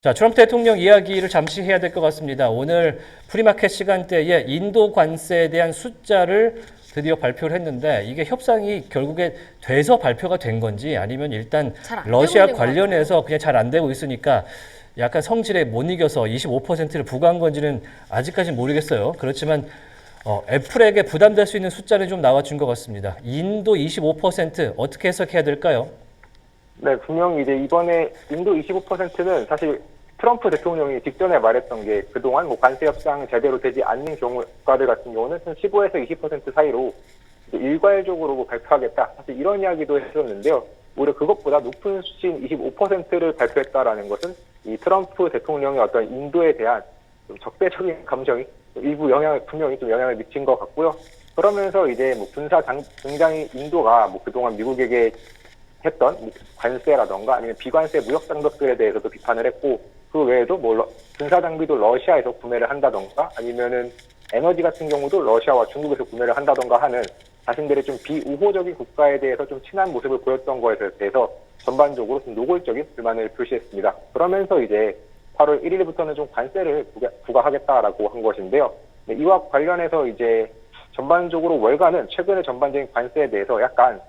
자, 트럼프 대통령 이야기를 잠시 해야 될 것 같습니다. 오늘 프리마켓 시간대에 인도 관세에 대한 숫자를 드디어 발표를 했는데 이게 협상이 결국에 돼서 발표가 된 건지 아니면 일단 러시아 관련해서 그냥 잘 안 되고 있으니까 약간 성질에 못 이겨서 25%를 부과한 건지는 아직까지 모르겠어요. 그렇지만 어, 애플에게 부담될 수 있는 숫자는 좀 나와준 것 같습니다. 인도 25% 어떻게 해석해야 될까요? 네, 분명히 이제 이번에 인도 25%는 사실 트럼프 대통령이 직전에 말했던 게 그동안 뭐 관세 협상 제대로 되지 않는 경우가들 같은 경우는 한 15에서 20% 사이로 일괄적으로 뭐 발표하겠다. 사실 이런 이야기도 했었는데요. 오히려 그것보다 높은 수치인 25%를 발표했다라는 것은 이 트럼프 대통령의 어떤 인도에 대한 좀 적대적인 감정이 일부 영향을 분명히 좀 영향을 미친 것 같고요. 그러면서 이제 뭐 군사 장, 굉장히 인도가 뭐 그동안 미국에게 했던 뭐 관세라던가 아니면 비관세 무역 장벽들에 대해서도 비판을 했고 그 외에도 뭐 러- 군사 장비도 러시아에서 구매를 한다던가 아니면은 에너지 같은 경우도 러시아와 중국에서 구매를 한다던가 하는 자신들의 좀 비우호적인 국가에 대해서 좀 친한 모습을 보였던 거에 대해서 전반적으로 좀 노골적인 불만을 표시했습니다. 그러면서 이제 8월 1일부터는 좀 관세를 부과- 부과하겠다라고 한 것인데요. 네, 이와 관련해서 이제 전반적으로 월가는 최근의 전반적인 관세에 대해서 약간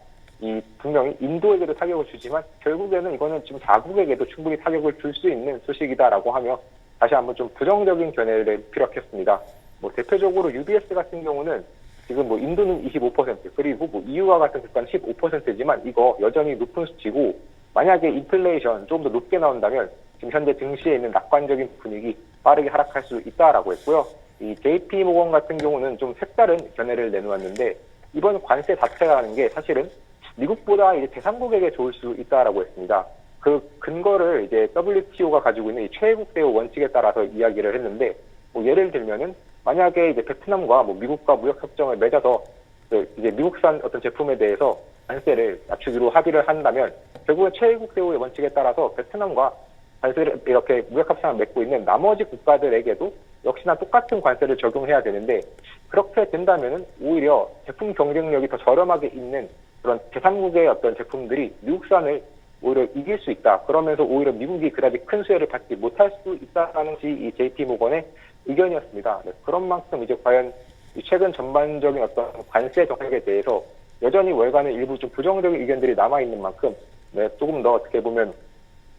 이 분명히 인도에게도 타격을 주지만 결국에는 이거는 지금 자국에게도 충분히 타격을 줄 수 있는 소식이다라고 하며 다시 한번 좀 부정적인 견해를 피력했습니다. 뭐 대표적으로 UBS 같은 경우는 지금 뭐 인도는 25% 그리고 뭐 EU와 같은 국가는 15%지만 이거 여전히 높은 수치고 만약에 인플레이션 조금 더 높게 나온다면 지금 현재 증시에 있는 낙관적인 분위기 빠르게 하락할 수 있다라고 했고요. 이 JP 모건 같은 경우는 좀 색다른 견해를 내놓았는데 이번 관세 자체라는 게 사실은 미국보다 이제 제3국에게 좋을 수 있다라고 했습니다. 그 근거를 이제 WTO가 가지고 있는 이 최애국 대우 원칙에 따라서 이야기를 했는데 뭐 예를 들면은 만약에 이제 베트남과 뭐 미국과 무역 협정을 맺어서 그 이제 미국산 어떤 제품에 대해서 관세를 낮추기로 합의를 한다면 결국은 최애국 대우의 원칙에 따라서 베트남과 관세를 이렇게 무역 협상을 맺고 있는 나머지 국가들에게도 역시나 똑같은 관세를 적용해야 되는데 그렇게 된다면은 오히려 제품 경쟁력이 더 저렴하게 있는 그런 제3국의 어떤 제품들이 미국산을 오히려 이길 수 있다. 그러면서 오히려 미국이 그다지 큰 수혜를 받지 못할 수 있다라는 것이 이 JP 모건의 의견이었습니다. 네, 그런 만큼 이제 과연 이 최근 전반적인 어떤 관세 정책에 대해서 여전히 월간은 일부 좀 부정적인 의견들이 남아 있는 만큼 네, 조금 더 어떻게 보면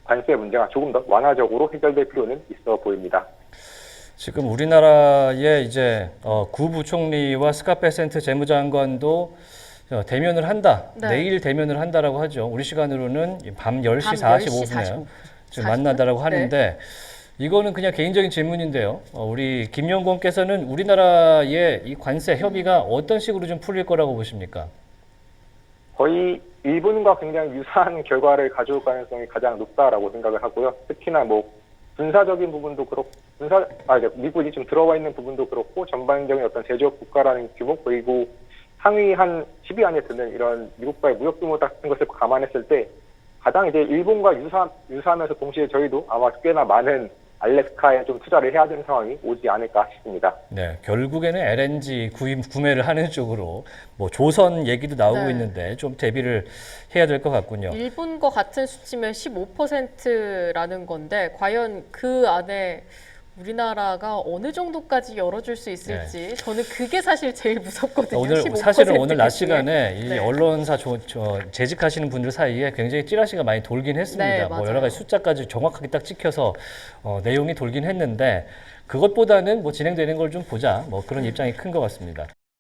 관세 문제가 조금 더 완화적으로 해결될 필요는 있어 보입니다. 지금 우리나라의 이제 어, 구부총리와 스카페 센트 재무장관도 어, 대면을 한다. 네. 내일 대면을 한다라고 하죠. 우리 시간으로는 밤 10시 밤 45분에 10시 45분. 지금 만나다라고 45분? 하는데 이거는 그냥 개인적인 질문인데요. 어, 우리 김영곤께서는 우리나라의 이 관세 협의가 어떤 식으로 좀 풀릴 거라고 보십니까? 거의 일본과 굉장히 유사한 결과를 가져올 가능성이 가장 높다라고 생각을 하고요. 특히나 뭐 군사적인 부분도 그렇고 군사 아 이제 미국이 좀 들어와 있는 부분도 그렇고 전반적인 어떤 제조업 국가라는 규모 그리고 상위 한 10위 안에 드는 이런 미국과의 무역 규모 같은 것을 감안했을 때 가장 이제 일본과 유사 유사하면서 동시에 저희도 아마 꽤나 많은 알래스카에 좀 투자를 해야 되는 상황이 오지 않을까 싶습니다. 네, 결국에는 LNG 구입 구매를 하는 쪽으로 뭐 조선 얘기도 나오고 네. 있는데 좀 대비를 해야 될 것 같군요. 일본과 같은 수치면 15%라는 건데 과연 그 안에 우리나라가 어느 정도까지 열어줄 수 있을지 저는 그게 사실 제일 무섭거든요. 오늘 15% 사실은 오늘 낮. 시간에 이 네. 언론사 조, 저, 재직하시는 분들 사이에 굉장히 찌라시가 많이 돌긴 했습니다. 네, 뭐 맞아요. 여러 가지 숫자까지 정확하게 딱 찍혀서 어, 내용이 돌긴 했는데 그것보다는 뭐 진행되는 걸 좀 보자 뭐 그런 입장이 큰 것 같습니다.